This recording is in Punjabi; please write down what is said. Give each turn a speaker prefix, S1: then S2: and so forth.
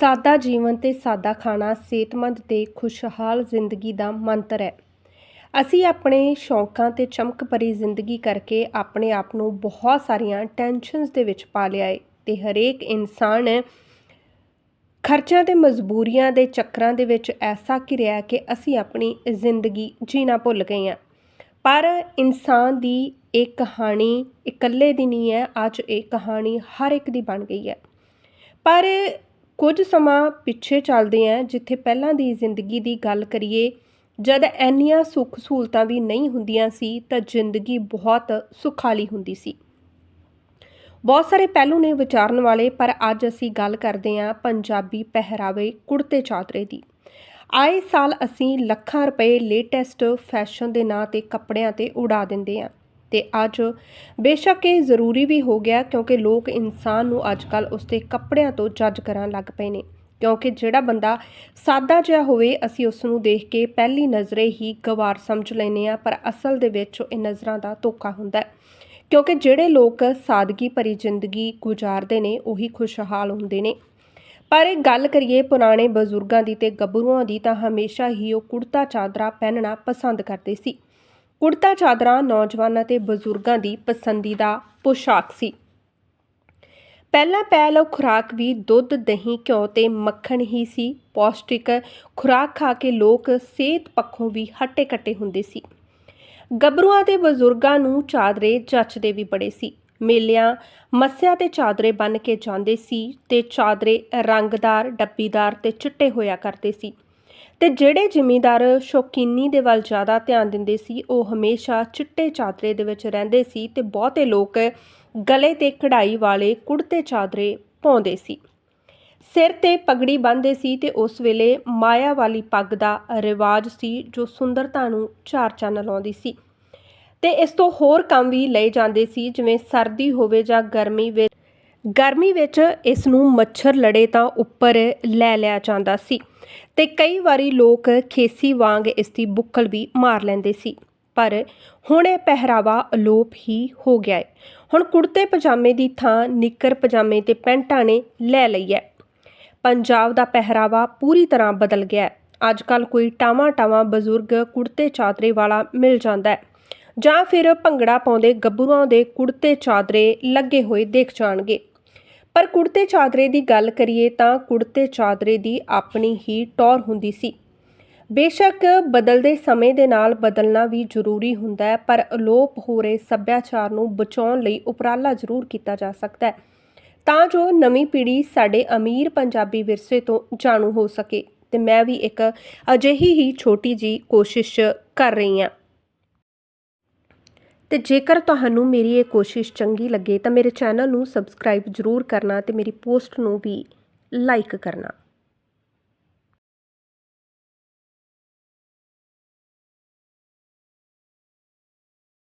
S1: ਸਾਦਾ ਜੀਵਨ ਤੇ ਸਾਦਾ ਖਾਣਾ ਸਿਹਤਮੰਦ ਤੇ ਖੁਸ਼ਹਾਲ ਜ਼ਿੰਦਗੀ ਦਾ ਮੰਤਰ ਹੈ। ਅਸੀਂ ਆਪਣੇ ਸ਼ੌਂਕਾਂ ਤੇ ਚਮਕ ਭਰੀ ਜ਼ਿੰਦਗੀ ਕਰਕੇ ਆਪਣੇ ਆਪ ਨੂੰ ਬਹੁਤ ਸਾਰੀਆਂ ਟੈਨਸ਼ਨਸ ਦੇ ਵਿੱਚ ਪਾ ਲਿਆ ਏ ਤੇ ਹਰੇਕ ਇਨਸਾਨ ਖਰਚਿਆਂ ਤੇ ਮਜਬੂਰੀਆਂ ਦੇ ਚੱਕਰਾਂ ਦੇ ਵਿੱਚ ਐਸਾ ਘਿਰਿਆ ਕਿ ਅਸੀਂ ਆਪਣੀ ਜ਼ਿੰਦਗੀ ਜੀਣਾ ਭੁੱਲ ਗਏ ਹਾਂ। ਪਰ ਇਨਸਾਨ ਦੀ ਇਹ ਕਹਾਣੀ ਇਕੱਲੇ ਦੀ ਨਹੀਂ ਹੈ, ਅੱਜ ਇਹ ਕਹਾਣੀ ਹਰ ਇੱਕ ਦੀ ਬਣ ਗਈ ਹੈ। ਪਰ ਕੁਝ ਸਮਾਂ ਪਿੱਛੇ ਚੱਲਦੇ ਆਂ, ਜਿੱਥੇ ਪਹਿਲਾਂ ਦੀ ਜ਼ਿੰਦਗੀ ਦੀ ਗੱਲ ਕਰੀਏ, ਜਦ ਇੰਨੀਆਂ ਸੁੱਖ ਸਹੂਲਤਾਂ ਵੀ ਨਹੀਂ ਹੁੰਦੀਆਂ ਸੀ, ਤਾਂ ਜ਼ਿੰਦਗੀ ਬਹੁਤ ਸੁਖਾਲੀ ਹੁੰਦੀ ਸੀ। ਬਹੁਤ ਸਾਰੇ ਪਹਿਲੂ ਨੇ ਵਿਚਾਰਨ ਵਾਲੇ, ਪਰ ਅੱਜ ਅਸੀਂ ਗੱਲ ਕਰਦੇ ਹਾਂ ਪੰਜਾਬੀ ਪਹਿਰਾਵੇ ਕੁੜਤੇ ਚਾਦਰੇ ਦੀ। ਆਏ ਸਾਲ ਅਸੀਂ ਲੱਖਾਂ ਰੁਪਏ ਲੇਟੈਸਟ ਫੈਸ਼ਨ ਦੇ ਨਾਂ ਤੇ ਕੱਪੜਿਆਂ ਤੇ ਉਡਾ ਦਿੰਦੇ ਹਾਂ ਤੇ ਅੱਜ ਬੇਸ਼ੱਕ ਇਹ ਜ਼ਰੂਰੀ ਵੀ ਹੋ ਗਿਆ ਕਿਉਂਕਿ ਲੋਕ ਇਨਸਾਨ ਨੂੰ ਅੱਜਕੱਲ ਉਸਦੇ ਕੱਪੜਿਆਂ ਤੋਂ ਜੱਜ ਕਰਨ ਲੱਗ ਪਏ ਨੇ। ਕਿਉਂਕਿ ਜਿਹੜਾ ਬੰਦਾ ਸਾਦਾ ਜਿਹਾ ਹੋਵੇ, ਅਸੀਂ ਉਸ ਨੂੰ ਦੇਖ ਕੇ ਪਹਿਲੀ ਨਜ਼ਰੇ ਹੀ ਗਵਾਰ ਸਮਝ ਲੈਨੇ ਆ ਪਰ ਅਸਲ ਦੇ ਵਿੱਚ ਇਹ ਨਜ਼ਰਾਂ ਦਾ ਧੋਖਾ ਹੁੰਦਾ ਹੈ। ਕਿਉਂਕਿ ਜਿਹੜੇ ਲੋਕ ਸਾਦਗੀ ਭਰੀ ਜ਼ਿੰਦਗੀ ਗੁਜ਼ਾਰਦੇ ਨੇ, ਉਹੀ ਖੁਸ਼ਹਾਲ ਹੁੰਦੇ ਨੇ। ਪਰ ਇਹ ਗੱਲ ਕਰੀਏ ਪੁਰਾਣੇ ਬਜ਼ੁਰਗਾਂ ਦੀ ਤੇ ਗੱਭਰੂਆਂ ਦੀ, ਤਾਂ ਹਮੇਸ਼ਾ ਹੀ ਉਹ ਕੁੜਤਾ ਚਾਦਰਾ ਪਹਿਨਣਾ ਪਸੰਦ ਕਰਦੇ ਸੀ। ਕੁੜਤਾ ਚਾਦਰਾ ਨੌਜਵਾਨਾਂ ਤੇ ਬਜ਼ੁਰਗਾਂ ਦੀ ਪਸੰਦੀਦਾ ਪੋਸ਼ਾਕ ਸੀ। ਪਹਿਲਾ ਪਹਿਲ ਖੁਰਾਕ ਵੀ ਦੁੱਧ, ਦਹੀਂ, ਘਿਓ ਤੇ ਮੱਖਣ ਹੀ ਸੀ। ਪੌਸ਼ਟਿਕ ਖੁਰਾਕ ਖਾ ਕੇ ਲੋਕ ਸਿਹਤ ਪੱਖੋਂ ਵੀ ਹੱਟੇ ਕੱਟੇ ਹੁੰਦੇ ਸੀ। ਗੱਭਰੂਆਂ ਤੇ ਬਜ਼ੁਰਗਾਂ ਨੂੰ ਚਾਦਰੇ ਜੱਚਦੇ ਵੀ ਬੜੇ ਸੀ। ਮੇਲਿਆਂ ਮੱਸਿਆ ਤੇ ਚਾਦਰੇ ਬੰਨ ਕੇ ਜਾਂਦੇ ਸੀ ਤੇ ਚਾਦਰੇ ਰੰਗਦਾਰ, ਡੱਬੀਦਾਰ ਤੇ ਚਿੱਟੇ ਹੋਇਆ ਕਰਦੇ ਸੀ। ਤੇ ਜਿਹੜੇ ਜ਼ਿਮੀਂਦਾਰ ਸ਼ੌਕੀਨੀ ਦੇ ਵੱਲ ਜ਼ਿਆਦਾ ਧਿਆਨ ਦਿੰਦੇ ਸੀ, ਉਹ ਹਮੇਸ਼ਾ ਚਿੱਟੇ ਚਾਦਰੇ ਦੇ ਵਿੱਚ ਰਹਿੰਦੇ ਸੀ ਤੇ ਬਹੁਤੇ ਲੋਕ ਗਲੇ ਤੇ ਕਢਾਈ ਵਾਲੇ ਕੁੜਤੇ ਚਾਦਰੇ ਪਾਉਂਦੇ ਸੀ। ਸਿਰ ਤੇ ਪਗੜੀ ਬੰਨ੍ਹਦੇ ਸੀ ਤੇ ਉਸ ਵੇਲੇ ਮਾਇਆ ਵਾਲੀ ਪੱਗ ਦਾ ਰਿਵਾਜ ਸੀ ਜੋ ਸੁੰਦਰਤਾ ਨੂੰ ਚਾਰ ਚੰਨ ਲਾਉਂਦੀ ਸੀ। ਤੇ ਇਸ ਤੋਂ ਹੋਰ ਕੰਮ ਵੀ ਲਏ ਜਾਂਦੇ ਸੀ, ਜਿਵੇਂ ਸਰਦੀ ਹੋਵੇ ਜਾਂ ਗਰਮੀ ਵਿੱਚ ਗਰਮੀ ਵਿੱਚ ਇਸ ਨੂੰ ਮੱਛਰ ਲੜੇ ਤਾਂ ਉੱਪਰ ਲੈ ਲਿਆ ਜਾਂਦਾ ਸੀ। ਤੇ ਕਈ ਵਾਰੀ ਲੋਕ ਖੇਸੀ ਵਾਂਗ ਇਸ ਦੀ ਬੁੱਕਲ ਵੀ ਮਾਰ ਲੈਂਦੇ ਸੀ। ਪਰ ਹੁਣ ਇਹ ਪਹਿਰਾਵਾ ਅਲੋਪ ਹੀ ਹੋ ਗਿਆ ਹੈ ਹੁਣ ਕੁੜਤੇ ਪਜਾਮੇ ਦੀ ਥਾਂ ਨਿੱਕਰ ਪਜਾਮੇ ਤੇ ਪੈਂਟਾਂ ਨੇ ਲੈ ਲਈ ਹੈ। ਪੰਜਾਬ ਦਾ ਪਹਿਰਾਵਾ ਪੂਰੀ ਤਰ੍ਹਾਂ ਬਦਲ ਗਿਆ ਹੈ ਅੱਜ ਕੱਲ ਕੋਈ ਟਾਵਾਂ ਟਾਵਾਂ ਬਜ਼ੁਰਗ ਕੁੜਤੇ ਚਾਦਰੇ ਵਾਲਾ ਮਿਲ ਜਾਂਦਾ ਹੈ ਜਾਂ ਫਿਰ ਭੰਗੜਾ ਪਾਉਂਦੇ ਗੱਭਰੂਆਂ ਦੇ ਕੁੜਤੇ ਚਾਦਰੇ ਲੱਗੇ ਹੋਏ ਦੇਖ ਜਾਣਗੇ। ਪਰ ਕੁੜਤੇ ਚਾਦਰੇ ਦੀ ਗੱਲ ਕਰੀਏ ਤਾਂ ਕੁੜਤੇ ਚਾਦਰੇ ਦੀ ਆਪਣੀ ਹੀ ਟੌਰ ਹੁੰਦੀ ਸੀ। ਬੇਸ਼ੱਕ ਬਦਲਦੇ ਸਮੇਂ ਦੇ ਨਾਲ ਬਦਲਣਾ ਵੀ ਜ਼ਰੂਰੀ ਹੁੰਦਾ ਹੈ, ਪਰ ਅਲੋਪ ਹੋ ਰਹੇ ਸੱਭਿਆਚਾਰ ਨੂੰ ਬਚਾਉਣ ਲਈ ਉਪਰਾਲਾ ਜ਼ਰੂਰ ਕੀਤਾ ਜਾ ਸਕਦਾ ਹੈ। ਤਾਂ ਜੋ ਨਵੀਂ ਪੀੜ੍ਹੀ ਸਾਡੇ ਅਮੀਰ ਪੰਜਾਬੀ ਵਿਰਸੇ ਤੋਂ ਜਾਣੂ ਹੋ ਸਕੇ। ਤੇ ਮੈਂ ਵੀ ਇੱਕ ਅਜਿਹੀ ਹੀ ਛੋਟੀ ਜੀ ਕੋਸ਼ਿਸ਼ ਕਰ ਰਹੀ ਹਾਂ। ਤੇ ਜੇਕਰ ਤੁਹਾਨੂੰ ਮੇਰੀ ਇਹ ਕੋਸ਼ਿਸ਼ ਚੰਗੀ ਲੱਗੇ ਤਾਂ ਮੇਰੇ ਚੈਨਲ ਨੂੰ ਸਬਸਕ੍ਰਾਈਬ ਜ਼ਰੂਰ ਕਰਨਾ ਤੇ ਮੇਰੀ ਪੋਸਟ ਨੂੰ ਵੀ ਲਾਈਕ ਕਰਨਾ।